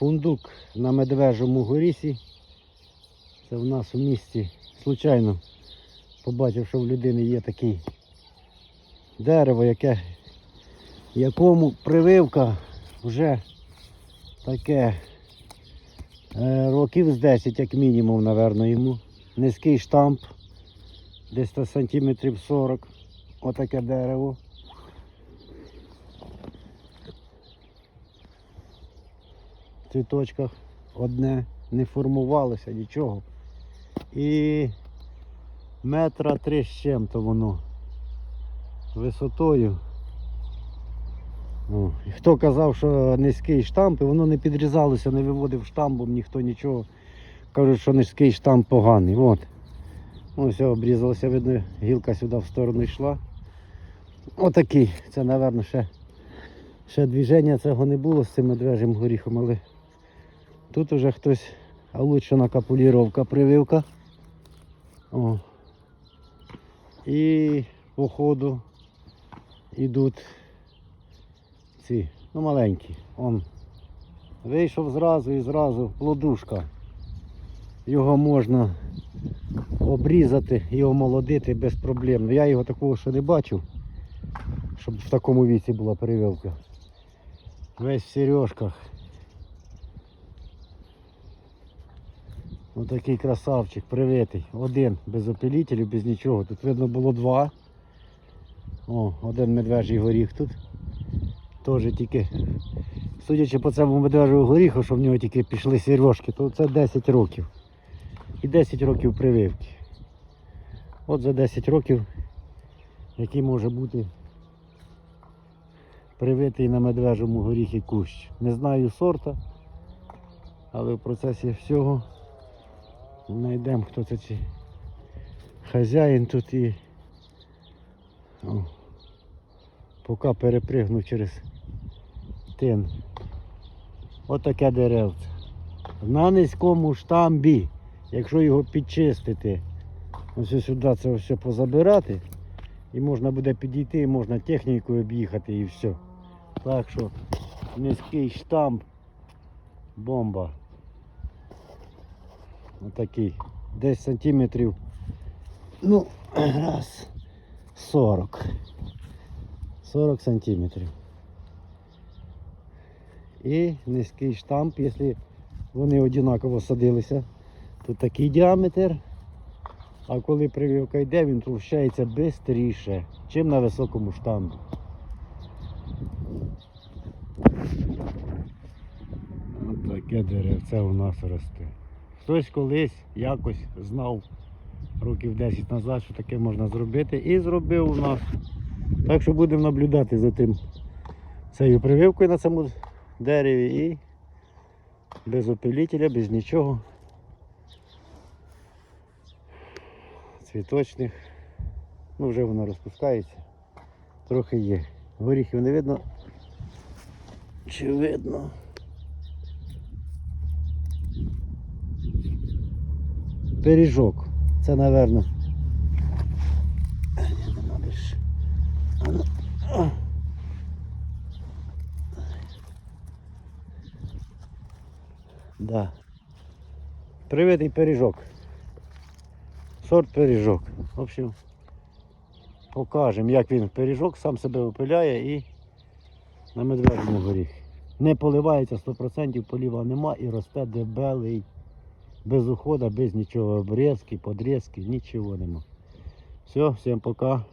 Фундук на медвежому горісі. Це в нас у місті случайно побачив, що в людини є таке дерево, яке, якому прививка вже таке е, років з 10, як мінімум, напевно, йому. Низький штамп, десь сантиметрів 40. Отаке дерево. Цвіточках одне, не формувалося нічого. І метра три з чим-то воно висотою. І хто казав, що низький штамп, і воно не підрізалося, не виводив штамбом, ніхто нічого. Кажуть, що низький штамп поганий. От. Ось все, обрізалося, видно, гілка сюди в сторону йшла. Отакий. Це, напевно, ще, ще движення цього не було з цим медвежим горіхом, але тут уже хтось, а лучше накапуліровка, прививка. О. І по ходу йдуть ці, ну маленькі. Он вийшов зразу і зразу плодушка. Його можна обрізати і омолодити без проблем. Я його такого ще не бачив, щоб в такому віці була перевивка. Весь в сережках. Отакий красавчик, привитий. Один без опилітелів, без нічого. Тут видно було два. О, один медвежий горіх тут. Теж тільки, судячи по цьому медвежого горіху, що в нього тільки пішли сережки, то це 10 років. І 10 років прививки. От за 10 років, який може бути привитий на медвежому горіхі кущ. Не знаю сорта, але в процесі всього знайдемо, хто це ці хазяїн тут і О, поки перепригнув через тин. Отаке деревце. На низькому штамбі, якщо його підчистити, ось сюди це все позабирати, і можна буде підійти, і можна технікою об'їхати і все. Так що низький штамп, бомба. Отакий. Десь сантиметрів. Ну, раз. 40. 40 сантиметрів. І низький штамп, якщо вони однаково садилися, то такий діаметр. А коли прививка йде, він трущається швидше, ніж на високому штамбі. Ось таке деревце у нас росте. Хтось колись якось знав років 10 назад, що таке можна зробити, і зробив у нас. Так що будемо наблюдати за тим цією прививкою на цьому дереві і без опилітеля, без нічого. Цвіточних. Ну вже воно розпускається. Трохи є. Горіхів не видно. Чи видно? Пиріжок. Це, а. Да. Привитий пиріжок. Сорт пиріжок. В общем, покажемо, як він пиріжок сам себе опиляє і на медвежому горіх. Не поливається 100%, поліва нема і росте дебелий. Без ухода, без нічого, обрізки, подрізки, нічого нема. Все, всім пока.